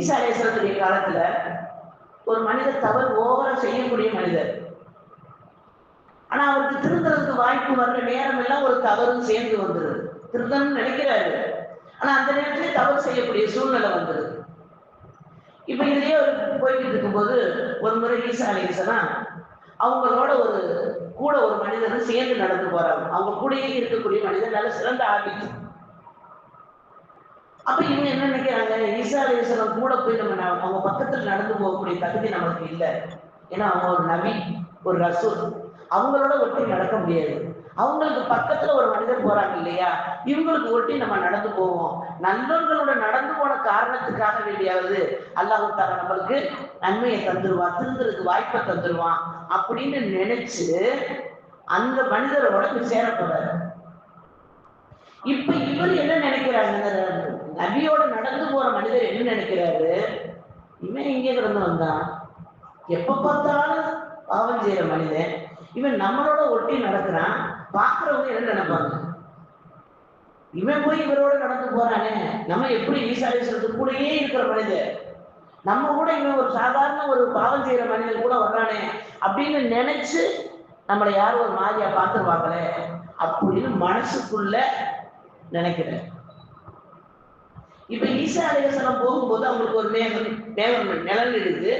ஈசாலேஸ்வரத்துடைய காலத்துல ஒரு மனிதர் தவறு ஓவரா செய்யக்கூடிய மனிதர். ஆனா அவருக்கு திருந்துறதுக்கு வாய்ப்பு வர்ற நேரம் எல்லாம் ஒரு தவறும் சேர்ந்து வந்துருது. திருந்தணும்னு நினைக்கிறாரு. ஆனா அந்த நேரத்திலே தவறு செய்யக்கூடிய சூழ்நிலை வந்துருது. இப்ப இதுலயே ஒரு போய்கிட்டு இருக்கும்போது ஒரு முறை ஈசா அலேசனா அவங்களோட ஒரு கூட ஒரு மனிதர் சேர்ந்து நடந்து போறாங்க. அவங்க கூடயே இருக்கக்கூடிய மனிதர் நல்ல சிறந்த ஆபித்து அப்ப இவங்க என்ன நினைக்கிறாங்க? ஈசா அலேஸ்வரம் கூட போய் நம்ம அவங்க பக்கத்துல நடந்து போகக்கூடிய தகுதி நமக்கு இல்லை. ஏன்னா அவங்க ஒரு நபி ஒரு ரசூல். அவங்களோட ஒட்டி நடக்க முடியாது. அவங்களுக்கு பக்கத்துல ஒரு மனிதர் போறாங்க இல்லையா? இவங்களுக்கு ஒட்டி நம்ம நடந்து போவோம். நல்லவர்களோட நடந்து போன காரணத்துக்காக வேண்டியாவது அல்லாஹ் தாலா நம்மளுக்கு நன்மையை தந்துருவான் திருந்துறதுக்கு வாய்ப்பை தந்துருவான் அப்படின்னு நினைச்சு அந்த மனிதரோட சேரப்படுறாரு இப்ப இவர் என்ன நினைக்கிறாரு நபியோட நடந்து போற மனிதர் என்ன நினைக்கிறாரு? இவன் இங்கே கிடந்து வந்தான் எப்ப பார்த்தாலும் பாவம் செய்யற மனிதன். இவன் நம்மளோட ஒட்டி நடக்கிறான். பாக்குறவங்க என்ன நினைப்பாங்க? இவன் போய் இவரோட நடந்து போறானே. நம்ம எப்படி ஈசாலேஸ்வரத்து கூடயே இருக்கிற மனிதர்? நம்ம கூட இவன் ஒரு சாதாரண ஒரு பாவம் செய்யற மனிதன் கூட வர்றானே அப்படின்னு நினைச்சு நம்மளை யாரும் ஒரு மாதிரியா பார்த்துருவாங்களே அப்படின்னு மனசுக்குள்ள நினைக்கிறேன். இப்ப ஈசா அலையசனம் போகும்போது அவங்களுக்கு ஒரு மேகம் மேகம் நிழல் இருக்கு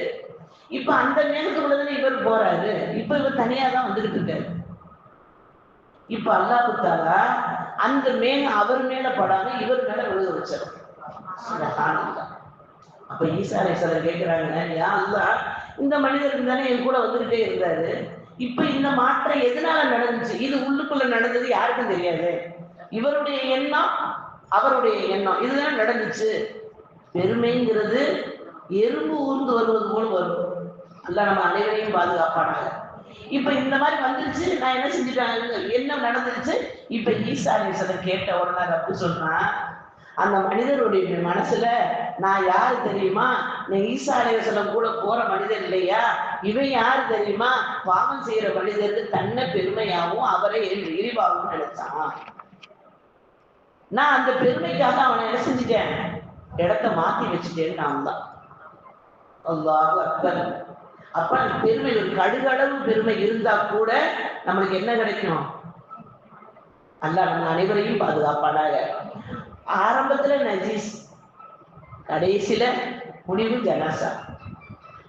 இப்ப அந்த மேகத்துக்குள்ளதானே இவர் போறாரு. இப்ப இவர் தனியா தான் வந்துகிட்டு இருக்காரு. இப்ப அல்லாஹ் தாலா அந்த மேகம் அவர் மேல படாம இவர் மேல விழுக வச்சார். அப்ப ஈசா அலைஹிஸ்ஸலாம் கேட்கிறாங்க யா அல்லா இந்த மனிதர் தானே என் கூட வந்துகிட்டே இருந்தாரு. இப்ப இந்த மாற்றம் எதனால நடந்துச்சு? இது உள்ளுக்குள்ள நடந்தது யாருக்கும் தெரியாது. இவருடைய எண்ணம் அவருடைய எண்ணம். இதுதான் நடந்துச்சு. பெருமைங்கிறது எறும்பு ஊர்ந்து வருவது போல வரும். அல்ல நம்ம அனைவரையும் பாதுகாப்பானாங்க இப்ப இந்த மாதிரி வந்துருச்சு. நான் என்ன செஞ்சுட்டாங்க என்ன நடந்துருச்சு? இப்ப ஈசா அலிசனர் கேட்ட உடனே ரப்பு சொல்றான் அந்த மனிதருடைய மனசுல நான் யாரு தெரியுமா? நான் ஈசா அலிசனம் கூட போற மனிதர் இல்லையா? இவன் யாரு தெரியுமா? பாவம் செய்யற மனிதருக்கு தன்னை பெருமையாகவும் அவரை எரிவாகவும் நினைச்சான். நான் அந்த பெருமைக்காக அவனை என்ன செஞ்சுட்டேன்? இடத்த மாத்தி வச்சுட்டேன்னு நான் தான். அல்லாஹ் அக்பர். அப்ப அந்த பெருமை ஒரு கடுகளவு பெருமை இருந்தா கூட நம்மளுக்கு என்ன கிடைக்கும்? அல்ல நம்ம அனைவரையும் பாதுகாப்பானாக. ஆரம்பத்துல நஜீஸ் கடைசியில முடிவு ஜனாசா.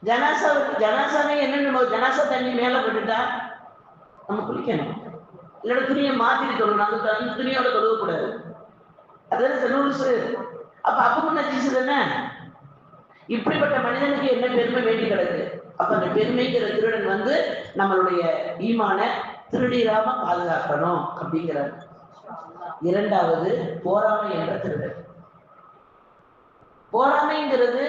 ஜனாசா ஜனாசாவே என்னென்ன ஜனாசா தண்ணி மேல போட்டுட்டா நம்ம குளிக்கணும். இல்லைன்னா துணியை மாத்திட்டு தொழணும் அந்த த- அந்த துணியோட அதுதான் நூல்ஸ் அப்ப அப்பவும் நஜீஸ் தானே? இப்படிப்பட்ட மனிதனுக்கு என்ன பெருமை வேண்டி கிடக்கு? அப்ப அந்த பெருமைங்கிற திருடன் வந்து நம்மளுடைய ஈமான திருடிராம பாதுகாக்கணும் அப்படிங்கிறார். இரண்டாவது போராமை என்ற திருடன். போராமைங்கிறது